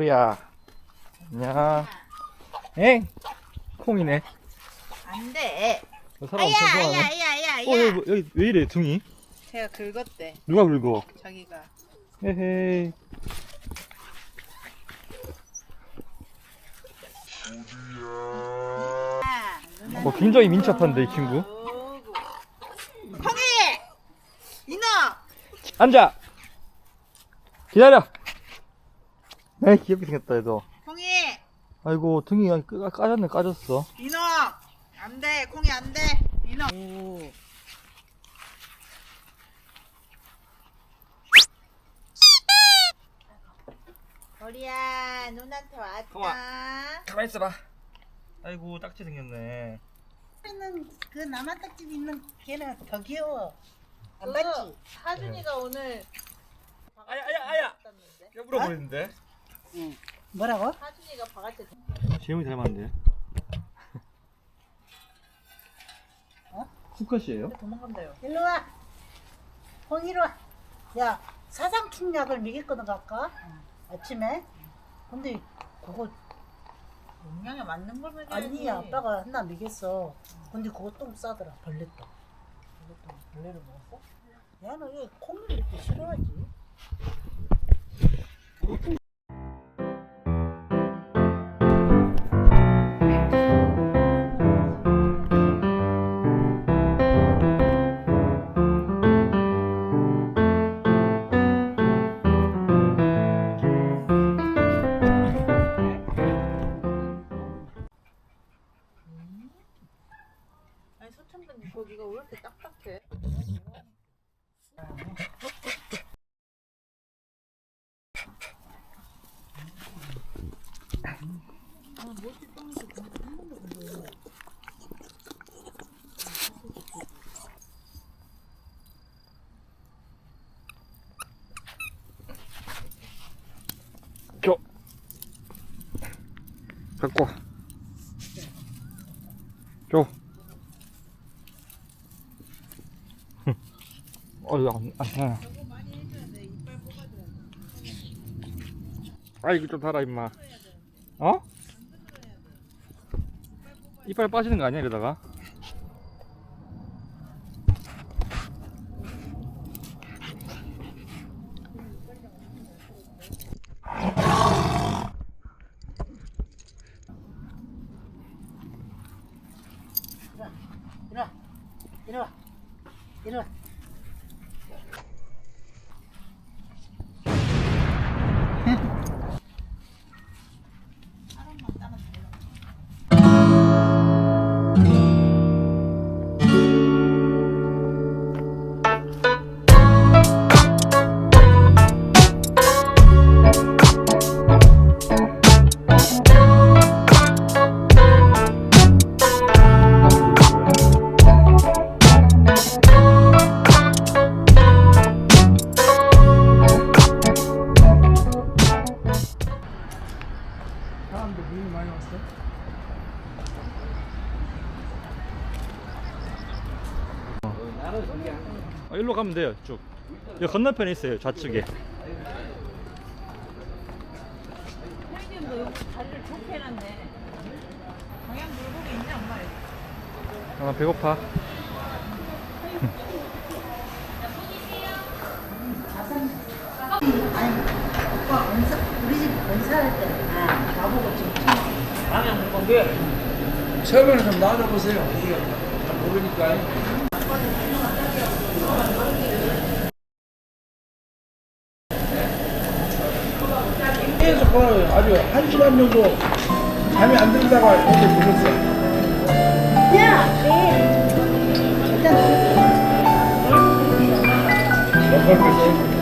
우리야. 안녕. 엥? 콩이네. 안 돼. 저 사람 아야, 엄청 아야, 좋아하네. 아야, 아야, 어, 아야. 여기, 여기 왜 이래, 등이? 제가 긁었대. 누가 긁어? 자기가. 헤헤이. 아, 누나. 어, 굉장히 민첩한데, 이 친구. 오구. 이놈! 앉아! 기다려! 에이, 귀엽게 생겼다, 얘도. 콩이! 아이고, 등이 까- 까졌네, 까졌어. 이놈! 안 돼, 콩이 안 돼. 이놈. 오. 머리야, 누나한테 왔다. 가만히 있어봐. 아이고, 딱지 생겼네. 있는 그 남한떡집 있는 걔는 더 귀여워. 안 그거 봤지? 하준이가 오늘 아야, 아야, 아야! 깨물어 버리는데? 응. 뭐라고? 하준이가 바가지 재용이 닮았는데. 어? 수컷이에요? 도망간다요. 일로 와. 홍이로 와. 야 사상 충약을 먹였거든 갈까? 아침에. 근데 그거 용량에 맞는 걸 먹여야지. 아니 아빠가 하나 먹였어. 근데 그거 똥 싸더라. 벌레 똥. 벌레 똥. 벌레를 먹었어? 야는 왜 콩을 이렇게 싫어하지? 거기가 왜 이렇게 딱딱해? 줘. 갖고 와. 줘. 어이, 안, 안, 안. 아, 이거 좀 달아, 임마. 어? 이빨 빠지는 거 아니야, 이러다가? 이리 와. 이리 와. 이리 와. 어, 일로 가면 돼요 쭉 여기 건너편에 있어요 좌측에 형님도 다리를 좋게 해놨네. 방향 물고기 있냐 엄마? 아, 나 배고파 오빠 원사 우리 집 원사할 때 아, 나보고 좀 처음에는 좀 나눠보세요. 모르니까. 계속 걸어요. 아주 한 시간 정도 잠이 안 들다가 이렇게 불렀어요. 야, 일단 몇번 보세요.